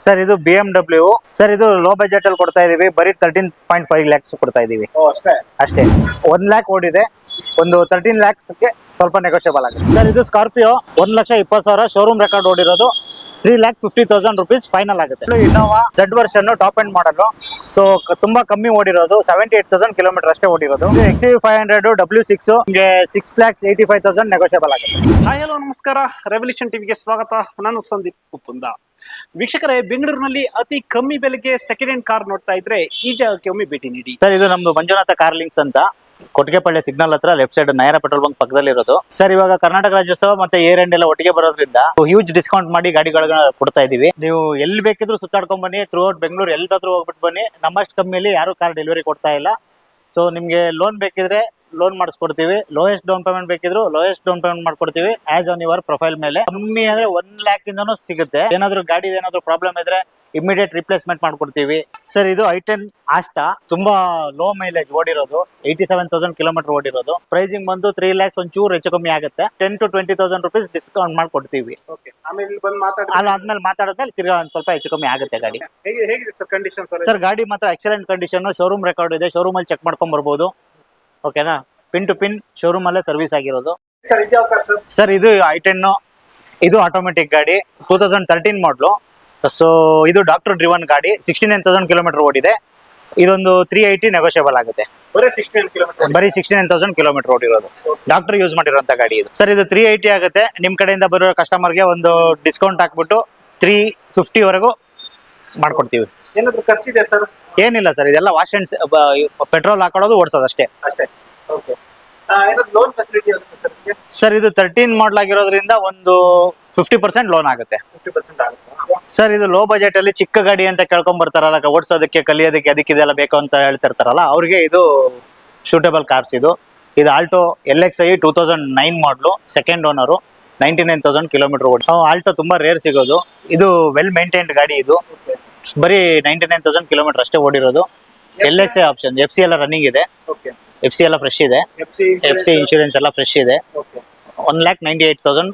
Sir ಇದು B M W sir ಇದು low budget ಅಲ್ಲಿ ಕೊಡ್ತಾ ಇದೀವಿ. ಬರೀ ತರ್ಟೀನ್ ಪಾಯಿಂಟ್ ಫೈವ್ ಲ್ಯಾಕ್ಸ್ ಕೊಡ್ತಾ ಇದೀವಿ. ಅಷ್ಟೇ? ಒನ್ ಲ್ಯಾಕ್ ಓಡಿದೆ. ಒಂದು ತರ್ಟೀನ್ ಲ್ಯಾಕ್ಸ್ ಸ್ವಲ್ಪ ನೆಗೋಷಿಯಬಲ್ ಆಗಿದೆ ಸರ್ ಇದು ಸ್ಕಾರ್ಪಿಯೋ ಒಂದ್ ಲಕ್ಷ ಇಪ್ಪತ್ತು ಸಾವಿರ showroom record ಓಡಿರೋದು. Three lakh fifty thousand rupees final ಆಗುತ್ತೆ. Innova Z version top end model so ತುಂಬಾ ಕಮ್ಮಿ ಓಡಿರೋದು. ಸೆವೆಂಟಿ ಏಟ್ ತೌಸಂಡ್ ಕಿಲೋಮೀಟರ್ ಅಷ್ಟೇ ಓಡಿರೋದು. X five hundred W six six lakhs eighty five thousand negotiable ಆಗುತ್ತೆ. Hi hello ನಮಸ್ಕಾರ. Revolution ಟಿವಿಗೆ ಸ್ವಾಗತ. ನಾನು ಸಂದೀಪ್ ಉಪ್ಪುಂದ ವೀಕ್ಷಕರೇ ಬೆಂಗಳೂರಿನಲ್ಲಿ ಅತಿ ಕಮ್ಮಿ ಬೆಲೆಗೆ ಸೆಕೆಂಡ್ ಹ್ಯಾಂಡ್ ಕಾರ್ ನೋಡ್ತಾ ಇದ್ರೆ ಈ ಜಾಗಕ್ಕೆ ಒಮ್ಮೆ ಭೇಟಿ ನೀಡಿ. ಸರ್ ಇದು ನಮ್ದು ಮಂಜುನಾಥ ಕಾರ್ಲಿಂಗ್ಸ್ ಅಂತ. ಕೊಟ್ಟಿಗೆಪಳ್ಳಿ ಸಿಗ್ನಲ್ ಹತ್ರ left side Nayara petrol bunk ಪಕ್ಕದಲ್ಲಿ ಇರೋದು. ಸರ್ ಇವಾಗ ಕರ್ನಾಟಕ ರಾಜ್ಯೋತ್ಸವ ಮತ್ತೆ ಏರ್ ಎಂಡ್ ಎಲ್ಲ ಒಟ್ಟಿಗೆ ಬರೋದ್ರಿಂದ ಹ್ಯೂಜ್ ಡಿಸ್ಕೌಂಟ್ ಮಾಡಿ ಗಾಡಿಗಳನ್ನ ಕೊಡ್ತಾ ಇದೀವಿ. ನೀವು ಎಲ್ಲಿ ಬೇಕಿದ್ರು ಸುತ್ತಾಡ್ಕೊಂಡ್ ಬನ್ನಿ ಥ್ರೂ ಔಟ್ ಬೆಂಗಳೂರು ಎಲ್ಲಾದ್ರೂ ಹೋಗ್ಬಿಟ್ಟು ಬನ್ನಿ. ನಮ್ಮಷ್ಟು ಕಮ್ಮಿಯಲ್ಲಿ ಯಾರು ಕಾರ್ ಡೆಲಿವರಿ ಕೊಡ್ತಾ ಇಲ್ಲ. ಸೊ ನಿಮ್ಗೆ ಲೋನ್ ಬೇಕಿದ್ರೆ ಲೋನ್ ಮಾಡಿಸ್ಕೊಡ್ತೀವಿ. ಲೋಯೆಸ್ಟ್ ಡೌನ್ ಪೇಮೆಂಟ್ ಬೇಕಿದ್ರು ಲೋಯೆಸ್ಟ್ ಡೌನ್ ಪೇಮೆಂಟ್ ಮಾಡ್ಕೊಡ್ತೀವಿ ಆಸ್ ಆನ್ ಯುವರ್ ಪ್ರೊಫೈಲ್ ಮೇಲೆ. ಕಮ್ಮಿ ಅಂದ್ರೆ ಒನ್ ಲ್ಯಾಕ್ ಇಂದನೂ ಸಿಗುತ್ತೆ. ಏನಾದ್ರು ಗಾಡಿ ಏನಾದ್ರು ಪ್ರಾಬ್ಲಮ್ ಇದ್ರೆ ಇಮಿಡಿಯೇಟ್ ರಿಪ್ಲೇಸ್ಮೆಂಟ್ ಮಾಡ್ಕೊಡ್ತೀವಿ. ಸರ್ ಇದು ಐ ಟೆನ್ ಆಸ್ಟಾ ತುಂಬಾ ಲೋ ಮೈಲೇಜ್ ಓಡಿರೋದು. ಏಯ್ಟಿ ಸೆವೆನ್ ತೌಸಂಡ್ ಕಿಲೋಮೀಟರ್ ಓಡಿರೋದು. ಪ್ರೈಸಿಂಗ್ ಬಂದು ತ್ರೀ ಲ್ಯಾಕ್ಸ್ ಒಂಚೂರು ಹೆಚ್ಚು ಕಮ್ಮಿ ಆಗುತ್ತೆ. Ten to twenty thousand rupees discount ಮಾಡ್ಕೊಡ್ತೀವಿ. ಅದಾದ್ಮೇಲೆ ಮಾತಾಡಿದ್ಮೇಲೆ ತಿರ್ಗಾ ಒಂದ್ ಸ್ವಲ್ಪ ಹೆಚ್ಚು ಕಮ್ಮಿ ಆಗುತ್ತೆ ಗಾಡಿ. ಸರ್ ಗಾಡಿ ಮಾತ್ರ ಎಕ್ಸಲೆಂಟ್ ಕಂಡೀಷನ್ ಶೋರೂಮ್ ರೆಕಾರ್ಡ್ ಇದೆ. ಶೋರೂಮ್ ಅಲ್ಲಿ ಚೆಕ್ ಮಾಡ್ಕೊಂಡ್ ಬರ್ಬೋದು. ಓಕೆನಾ? ಪಿನ್ ಟು ಪಿನ್ ಶೋರೂಮ್ ಅಲ್ಲೇ ಸರ್ವಿಸ್ ಆಗಿರೋದು. ಸರ್ ಇದು ಐ ಟೆನ್ ಇದು ಆಟೋಮೆಟಿಕ್ ಗಾಡಿ two thousand thirteen model so ಇದು ಡಾಕ್ಟರ್ ಡ್ರಿವನ್ ಗಾಡಿ ಸಿಕ್ಸ್ಟಿ ನೈನ್ ತೌಸಂಡ್ ಕಿಲೋಮೀಟರ್ ಓಡಿದೆ. ಇದೊಂದು ತ್ರೀ ಏಯ್ಟಿ ನೆಗೋಷಿಯಬಲ್ ಆಗುತ್ತೆ. ಬರೀ ಸಿಕ್ಸ್ಟಿ ನೈನ್ ತೌಸಂಡ್ ಕಿಲೋಮೀಟರ್ ಓಡಿರೋದು. ಡಾಕ್ಟರ್ ಯೂಸ್ ಮಾಡಿರೋ ಗಾಡಿ ಇದು. ಸರ್ ಇದು ತ್ರೀ ಏಯ್ಟಿ ಆಗುತ್ತೆ. ನಿಮ್ ಕಡೆಯಿಂದ ಬರೋ ಕಸ್ಟಮರ್ಗೆ ಒಂದು ಡಿಸ್ಕೌಂಟ್ ಹಾಕ್ಬಿಟ್ಟು ತ್ರೀ ಫಿಫ್ಟಿವರೆಗೂ ಮಾಡ್ಕೊಡ್ತೀವಿ. ಏನಾದ್ರು ಖರ್ಚಿದೆ ಸರ್ ಏನಿಲ್ಲ ಸರ್ ಇದೆಲ್ಲ ವಾಶ್ ಅಂಡ್ ಪೆಟ್ರೋಲ್ ಹಾಕೊಳ್ಳೋದು ಓಡಿಸೋದು ಅಷ್ಟೇ. ಅಷ್ಟೇ. ಓಕೆ ಏನಾದ್ರು ಲೋನ್ ಫೆಸಿಲಿಟಿ ಆಗುತ್ತೆ ಸರ್ ಸರ್ ಇದು ತರ್ಟೀನ್ ಮಾಡಲ್ ಆಗಿರೋದ್ರಿಂದ ಒಂದು ಫಿಫ್ಟಿ ಪರ್ಸೆಂಟ್ ಲೋನ್ ಆಗುತ್ತೆ. ಫಿಫ್ಟಿ ಪರ್ಸೆಂಟ್ ಆಗುತ್ತೆ. ಸರ್ ಇದು ಲೋ ಬಜೆಟ್ ಅಲ್ಲಿ ಚಿಕ್ಕ ಗಾಡಿ ಅಂತ ಕೇಳ್ಕೊಂಡ್ ಬರ್ತಾರಲ್ಲ ಓಡಿಸೋದಕ್ಕೆ ಕಲಿಯೋದಕ್ಕೆ ಅದಕ್ಕೆ ಇದೆಲ್ಲ ಬೇಕು ಅಂತ ಹೇಳ್ತಿರ್ತಾರಲ್ಲ ಅವ್ರಿಗೆ ಇದು ಸೂಟೇಬಲ್ ಕಾರ್ಸ್ ಇದು. ಇದು Alto L X I two thousand nine model second owner ninety nine thousand kilometre ಓಡಿ ಆಲ್ಟೋ ತುಂಬಾ ರೇರ್ ಸಿಗೋದು. ಇದು ವೆಲ್ ಮೇಂಟೈನ್ಡ್ ಗಾಡಿ ಇದು. ಬರೀ ನೈಂಟಿ ನೈನ್ ತೌಸಂಡ್ ಕಿಲೋಮೀಟರ್ ಅಷ್ಟೇ ಓಡಿರೋದು. L X I option F C ಎಲ್ಲ ರನ್ನಿಂಗ್ ಇದೆ. ಎಫ್ ಸಿ ಎಲ್ಲ ಫ್ರೆಶ್ ಇದೆ. ಎಫ್ ಸಿ ಇನ್ಶೂರೆನ್ಸ್ ಎಲ್ಲ ಫ್ರೆಶ್ ಇದೆ. One lakh ninety eight thousand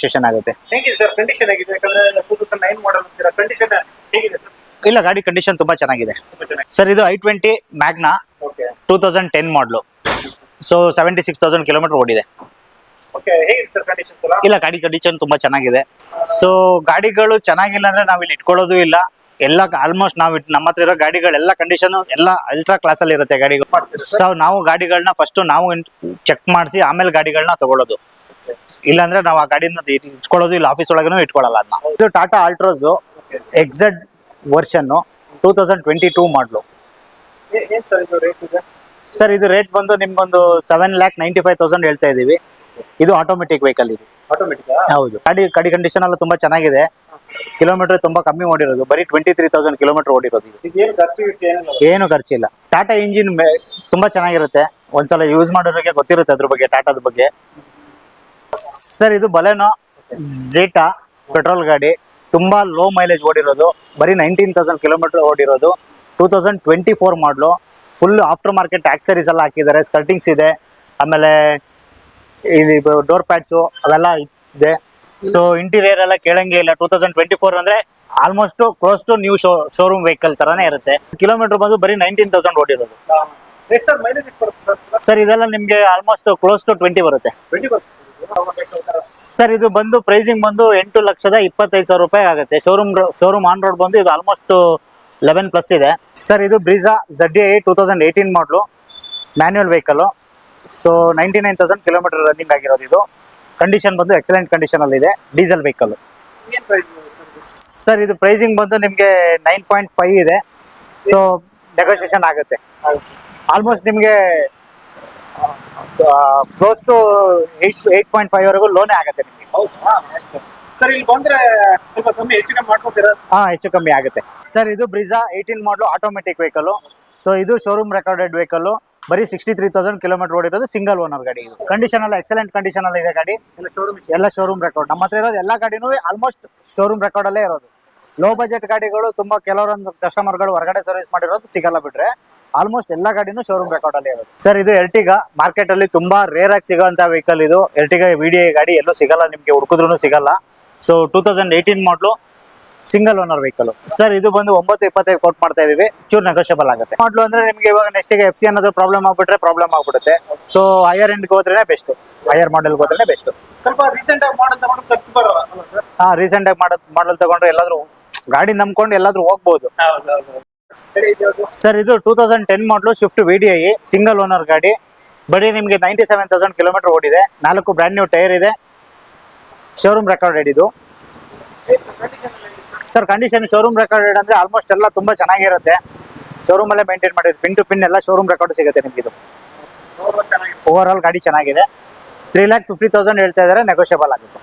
station ಆಗುತ್ತೆ. ಇಲ್ಲ ಗಾಡಿ ಕಂಡೀಷನ್ ತುಂಬಾ ಚೆನ್ನಾಗಿದೆ. ಸರ್ ಇದು I twenty Magna two thousand ten model so seventy six thousand kilometre ಓಡಿದೆ. ಇಲ್ಲ ಗಾಡಿ ಕಂಡೀಷನ್ ತುಂಬಾ ಚೆನ್ನಾಗಿದೆ. ಸೊ ಗಾಡಿಗಳು ಚೆನ್ನಾಗಿಲ್ಲ ಅಂದ್ರೆ ನಾವ್ ಇಲ್ಲಿ ಇಟ್ಕೊಳ್ಳೋದು ಇಲ್ಲ. ಎಲ್ಲ ಆಲ್ಮೋಸ್ಟ್ ನಾವು ನಮ್ಮ ಹತ್ರ ಇರೋ ಗಾಡಿಗಳೆಲ್ಲ ಕಂಡೀಷನ್ ಎಲ್ಲ ಅಲ್ಟ್ರಾ ಕ್ಲಾಸ್ ಅಲ್ಲಿ ಇರುತ್ತೆ ಗಾಡಿಗಳು. ಸೊ ನಾವು ಗಾಡಿಗಳನ್ನ ಫಸ್ಟ್ ನಾವು ಚೆಕ್ ಮಾಡಿಸಿ ಆಮೇಲೆ ಗಾಡಿಗಳನ್ನ ತಗೊಳ್ಳೋದು. ಇಲ್ಲಾಂದ್ರೆ ನಾವು ಆ ಗಾಡಿನ ಇಟ್ಕೊಳ್ಳೋದು ಇಲ್ಲ ಆಫೀಸ್ ಒಳಗನು ಇಟ್ಕೊಳ್ಳಲ್ಲ ಅದನ್ನ ಇದು Tata Altroz XZ version two thousand twenty two model sir ಇದು ರೇಟ್ ಇದೆ? ಸರ್ ಇದು ರೇಟ್ ಬಂದು ನಿಮ್ಗೊಂದು seven lakh ninety five thousand ಹೇಳ್ತಾ ಇದೀವಿ. ಇದು ಆಟೋಮೆಟಿಕ್ ವೆಹಿಕಲ್ ಇದು. ಆಟೋಮೆಟಿಕ್ ಹೌದು. ಗಾಡಿ ಗಾಡಿ ಕಂಡೀಷನ್ ಎಲ್ಲ ತುಂಬಾ ಚೆನ್ನಾಗಿದೆ. ಕಿಲೋಮೀಟರ್ ತುಂಬಾ ಕಮ್ಮಿ ಓಡಿರೋದು ಬರೀ ಟ್ವೆಂಟಿ ತ್ರೀ ತೌಸಂಡ್ ಕಿಲೋಮೀಟರ್ ಓಡಿರೋದು ಇದು. ಇದೇನು ಖರ್ಚು ಗಿರ್ಚು ಏನಿಲ್ಲ? ಏನು ಖರ್ಚಿಲ್ಲ. ಟಾಟಾ ಇಂಜಿನ್ ತುಂಬಾ ಚೆನ್ನಾಗಿರುತ್ತೆ. ಒಂದ್ಸಲ ಯೂಸ್ ಮಾಡೋರಿಗೆ ಗೊತ್ತಿರುತ್ತೆ ಅದ್ರ ಬಗ್ಗೆ ಟಾಟಾದ ಬಗ್ಗೆ. ಸರ್ ಇದು ಬಲೆನೋ ಜೇಟಾ ಪೆಟ್ರೋಲ್ ಗಾಡಿ. ತುಂಬಾ ಲೋ ಮೈಲೇಜ್ ಓಡಿರೋದು. ಬರೀ nineteen thousand kilometre ಓಡಿರೋದು. Two thousand twenty four model full aftermarket accessories ಎಲ್ಲ ಹಾಕಿದ್ದಾರೆ. ಸ್ಕರ್ಟಿಂಗ್ಸ್ ಇದೆ. ಆಮೇಲೆ ಇಲ್ಲಿ ಡೋರ್ ಪ್ಯಾಡ್ಸ್ ಅವೆಲ್ಲ ಇದೆ. ಸೊ ಇಂಟೀರಿಯರ್ ಎಲ್ಲ ಕೇಳಂಗೆ ಇಲ್ಲ. ಟೂ ತೌಸಂಡ್ ಟ್ವೆಂಟಿ ಫೋರ್ ಅಂದ್ರೆ almost close to new show showroom vehicle ತರಾನೇ ಇರುತ್ತೆ. ಕಿಲೋಮೀಟರ್ ಬಂದು ಬರೀ ನೈನ್ಟೀನ್ ತೌಸಂಡ್ ಓಡಿರೋದು. ಸರ್ ಇದೆಲ್ಲ ನಿಮ್ಗೆ ಆಲ್ಮೋಸ್ಟ್ ಕ್ಲೋಸ್ ಟು ಟ್ವೆಂಟಿ ಬರುತ್ತೆ. ಸರ್ ಇದು ಬಂದು ಪ್ರೈಸಿಂಗ್ ಬಂದು ಎಂಟು ಲಕ್ಷದ ಇಪ್ಪತ್ತೈದು ಸಾವಿರ ರೂಪಾಯಿ ಆಗುತ್ತೆ. ಶೋರೂಮ್ ಶೋರೂಮ್ ಆನ್ ರೋಡ್ ಬಂದು ಇದು ಆಲ್ಮೋಸ್ಟ್ ಲೆವೆನ್ ಪ್ಲಸ್ ಇದೆ. ಸರ್ ಇದು Brezza Z A two thousand eighteen model manual vehicle so ninety nine thousand kilometre running ಆಗಿರೋದು ಇದು. ಕಂಡೀಷನ್ ಬಂದು ಎಕ್ಸಲೆಂಟ್ ಕಂಡೀಷನ್ ಅಲ್ಲಿ ಇದೆ. ಡೀಸೆಲ್ ವೆಹಿಕಲ್ ಸರ್ ಇದು ಪ್ರೈಸಿಂಗ್ ಬಂದು ನಿಮಗೆ ನೈನ್ ಪಾಯಿಂಟ್ ಫೈವ್ ಇದೆ. ಸೊ ನೆಗೋಷಿಯೇಷನ್ ಆಗುತ್ತೆ. ಆಲ್ಮೋಸ್ಟ್ ನಿಮಗೆ close to eight eight point five ವರೆಗೂ ಲೋನೇ ಆಗುತ್ತೆ ನಿಮಗೆ. ಸರ್ ಇಲ್ಲಿ ಬಂದ್ರೆ ಸ್ವಲ್ಪ ಕಮ್ಮಿ ಹೆಚ್ಚು ಕಮ್ಮಿ ಮಾಡ್ಕೊತೀರಾ? ಹಾ ಹೆಚ್ಚು ಕಮ್ಮಿ ಆಗುತ್ತೆ. ಸರ್ ಇದು Brezza eighteen model automatic vehicle so ಇದು ಶೋರೂಮ್ ರೆಕಾರ್ಡೆಡ್ ವೆಹಿಕಲ್ ಬರೀ ಸಿಕ್ಸ್ಟಿ ತ್ರೀ ತೌಸಂಡ್ ಕಿಲೋಮೀಟರ್ ಓಡಿರೋದು ಸಿಂಗಲ್ ಓನರ್ ಗಾಡಿ ಇದು. ಕಂಡೀಷನ್ ಎಲ್ಲ ಎಕ್ಸಲೆಂಟ್ ಕಂಡೀಷನ್ ಅಲ್ಲಿ ಇದೆ ಗಾಡಿ. ಎಲ್ಲ ಶೋರೂಮ್ ಎಲ್ಲ ಶೋರೂಮ್ ರೆಕಾರ್ಡ್ ನಮ್ಮ ಹತ್ರ ಇರೋದು ಎಲ್ಲ ಗಾಡಿನೂ ಆಲ್ಮೋಸ್ಟ್ ಶೋರೂಮ್ ರೆಕಾರ್ಡ್ ಅಲ್ಲೇ ಇರೋದು. ಲೋ ಬಜೆಟ್ ಗಾಡಿಗಳು ತುಂಬಾ ಕೆಲವರೊಂದು ಕಸ್ಟಮರ್ಗಳು ಹೊರಗಡೆ ಸರ್ವಿಸ್ ಮಾಡಿರೋದು ಸಿಗಲ್ಲ ಬಿಟ್ರೆ ಆಲ್ಮೋಸ್ಟ್ ಎಲ್ಲ ಗಾಡಿನೂ ಶೋರೂಮ್ ರೆಕಾರ್ಡ್ ಅಲ್ಲಿ ಇರೋದು. ಸರ್ ಇದು ಎರ್ಟಿಗಾ ಮಾರ್ಕೆಟ್ ಅಲ್ಲಿ ತುಂಬಾ ರೇರ್ ಆಗಿ ಸಿಗೋಂತ ವೆಹಿಕಲ್ ಇದು. ಎರ್ಟಿಗ ವಿ ಡಿ ಗಾಡಿ ಎಲ್ಲೂ ಸಿಗಲ್ಲ ನಿಮ್ಗೆ ಹುಡುಕಿದ್ರು ಸಿಗಲ್ಲ. So two thousand eighteen model single owner vehicle sir ಇದು ಬಂದು ಒಂಬತ್ತು ಇಪ್ಪತ್ತೈದು ಕೋಟ್ ಮಾಡ್ತಾ ಇದೀವಿ. ಚೂರ್ ನೆಗೋಷಿಯಬಲ್ ಆಗುತ್ತೆ. ಮಾಡ್ಲು ಅಂದ್ರೆ ನಿಮ್ಗೆ ಇವಾಗ ನೆಕ್ಸ್ಟ್ ಎಫ್ ಸಿ ಅನ್ನೋದು ಪ್ರಾಬ್ಲಮ್ ಆಗ್ಬಿಟ್ರೆ ಪ್ರಾಬ್ಲಮ್ ಆಗ್ಬಿಡುತ್ತೆ. ಸೊ ಹೈಯರ್ ಎಂಡ್ ಹೋದ್ರೆ ಬೆಸ್ಟ್ ಹೈಯರ್ ಮಾಡೆಲ್ ಹೋದ್ರೆ ಬೆಸ್ಟ್ ಸ್ವಲ್ಪ ರೀಸೆಂಟ್ ಆಗಿ ಮಾಡಲ್ ತಗೊಂಡು ಖರ್ಚು ಬರಲ್ಲ ಸರ್ ಹಾ ರೀಸೆಂಟ್ ಆಗಿ ಮಾಡೋದ್ ಮಾಡಲ್ ತಗೊಂಡ್ರೆ ಎಲ್ಲಾದ್ರೂ ಗಾಡಿ ನಂಬ್ಕೊಂಡು ಎಲ್ಲಾದ್ರೂ ಹೋಗ್ಬೋದು. ಸರ್ ಇದು two thousand ten model shift V D I single owner ಗಾಡಿ. ಬರೀ ನಿಮಗೆ ನೈಂಟಿ ಸೆವೆನ್ ತೌಸಂಡ್ ಕಿಲೋಮೀಟರ್ ಓಡಿದೆ. ನಾಲ್ಕು ಬ್ರ್ಯಾಂಡ್ ನ್ಯೂ ಟೈರ್ ಇದೆ. ಶೋರೂಮ್ ರೆಕಾರ್ಡ್ ಇದು? ಸರ್ ಕಂಡೀಷನ್ ಶೋರೂಮ್ ರೆಕಾರ್ಡ್ ಅಂದ್ರೆ ಆಲ್ಮೋಸ್ಟ್ ಎಲ್ಲ ತುಂಬಾ ಚೆನ್ನಾಗಿರುತ್ತೆ. ಶೋರೂಮ್ ಅಲ್ಲೇ ಮೇಂಟೈನ್ ಮಾಡಿದ್ರು ಪಿನ್ ಟು ಪಿನ್ ಎಲ್ಲ ಶೋರೂಮ್ ರೆಕಾರ್ಡ್ ಸಿಗುತ್ತೆ ನಿಮ್ಗೆ ಇದು. ಓವರ್ ಆಲ್ ಗಾಡಿ ಚೆನ್ನಾಗಿದೆ. ತ್ರೀ ಲ್ಯಾಕ್ ಫಿಫ್ಟಿ ತೌಸಂಡ್ ಹೇಳ್ತಾ ಇದ್ದಾರೆ ನೆಗೋಷಿಯಬಲ್ ಆಗುತ್ತೆ